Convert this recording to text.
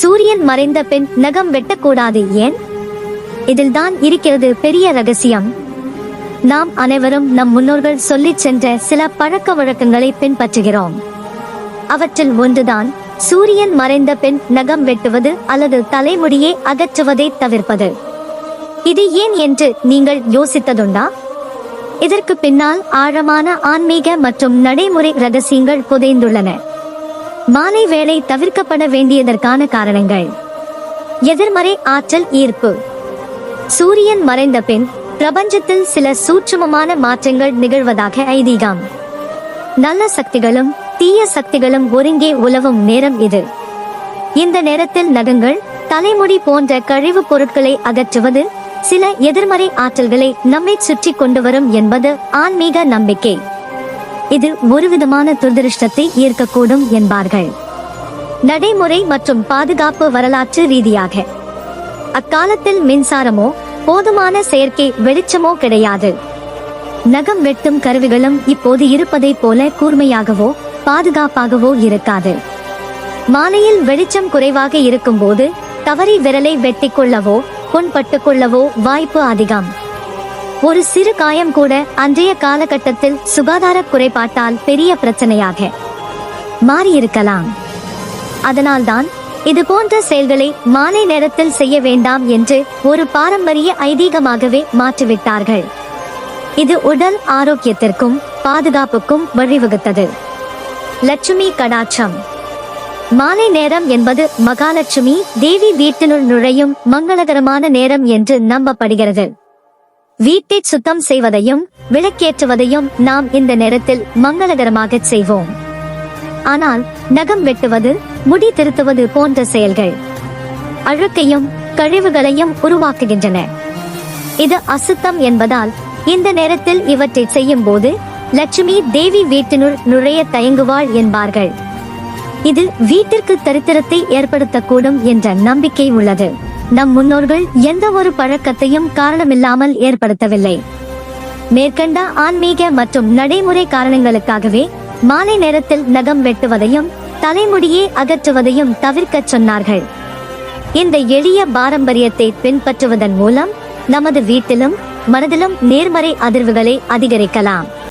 சூரியன் மறைந்த பின் நகம் வெட்டக்கூடாது ஏன்? இதில்தான் இருக்கிறது பெரிய ரகசியம். நாம் அனைவரும் நம் முன்னோர்கள் சொல்லிச் சென்ற சில பழக்க வழக்கங்களை பின்பற்றுகிறோம். அவற்றில் ஒன்றுதான் சூரியன் மறைந்த பின் நகம் வெட்டுவது அல்லது தலைமுடியை அகற்றுவதை தவிர்ப்பது. இது ஏன் என்று நீங்கள் யோசித்ததுண்டா? இதற்கு பின்னால் ஆழமான ஆன்மீக மற்றும் நடைமுறை ரகசியங்கள் புதைந்துள்ளன. மாலை வேளை தவிர்க்கப்பட வேண்டியதற்கான காரணங்கள். எதிர்மறை ஆற்றல் ஈர்ப்பு. சூரியன் மறைந்த பின் பிரபஞ்சத்தில் சில சூட்சமமான மாற்றங்கள் நிகழ்வதாக ஐதீகம். நல்ல சக்திகளும் தீய சக்திகளும் ஒருங்கே உலவும் நேரம் இது. இந்த நேரத்தில் நகங்கள் தலைமுடி போன்ற கழிவுப் பொருட்களை அகற்றுவது சில எதிர்மறை ஆற்றல்களை நம்மை சுற்றி கொண்டு வரும் என்பது ஆன்மீக நம்பிக்கை. இது ஒருவிதமான துரதிருஷ்டத்தை ஈர்க்கக்கூடும் என்பார்கள். நடைமுறை மற்றும் பாதுகாப்பு வரலாற்று ரீதியாக. அக்காலத்தில் மின்சாரமோ போதுமான செயற்கை வெளிச்சமோ கிடையாது. நகம் வெட்டும் கருவிகளும் இப்போது இருப்பதைப் போல கூர்மையாகவோ பாதுகாப்பாகவோ இருக்காது. மாலையில் வெளிச்சம் குறைவாக இருக்கும்போது தவறி விரலை வெட்டிக் கொள்ளவோ புண்பட்டுக் கொள்ளவோ வாய்ப்பு அதிகம். ஒரு சிறு காயம் கூட அன்றைய காலகட்டத்தில் சுகாதார குறைபாட்டால் பெரிய பிரச்சனையாக மாறியிருக்கலாம். அதனால்தான் இது போன்ற செயல்களை மாலை நேரத்தில் செய்ய வேண்டாம் என்று ஒரு பாரம்பரிய ஐதீகமாகவே மாற்றிவிட்டார்கள். இது உடல் ஆரோக்கியத்திற்கும் பாதுகாப்புக்கும் வழிவகுத்தது. லட்சுமி கடாட்சம். மாலை நேரம் என்பது மகாலட்சுமி தேவி வீட்டினுள் நுழையும் மங்களகரமான நேரம் என்று நம்பப்படுகிறது. வீட்டை சுத்தம் செய்வதையும் விளக்கேற்றுவதையும் நாம் இந்த நேரத்தில் மங்களகரமாக செய்வோம். ஆனால் நகம் வெட்டுவது முடி திருத்துவது போன்ற செயல்கள் அழுக்கையும் கழிவுகளையும் உருவாக்குகின்றன. இது அசுத்தம் என்பதால் இந்த நேரத்தில் இவற்றை செய்யும் போது லட்சுமி தேவி வீட்டினுள் நுழைய தயங்குவாள் என்பார்கள். இது வீட்டிற்கு தரித்திரத்தை ஏற்படுத்தக்கூடும் என்ற நம்பிக்கை உள்ளது. நம் முன்னோர்கள் எந்த ஒரு பழக்கத்தையும் காரணமில்லாமல் ஏற்படுத்தவில்லை. மேற்கண்ட ஆன்மீக மற்றும் நடைமுறை காரணங்களுக்காகவே மாலை நேரத்தில் நகம் வெட்டுவதையும் தலைமுடியை அகற்றுவதையும் தவிர்க்கச் சொன்னார்கள். இந்த எளிய பாரம்பரியத்தை பின்பற்றுவதன் மூலம் நமது வீட்டிலும் மனதிலும் நேர்மறை அதிர்வுகளை அதிகரிக்கலாம்.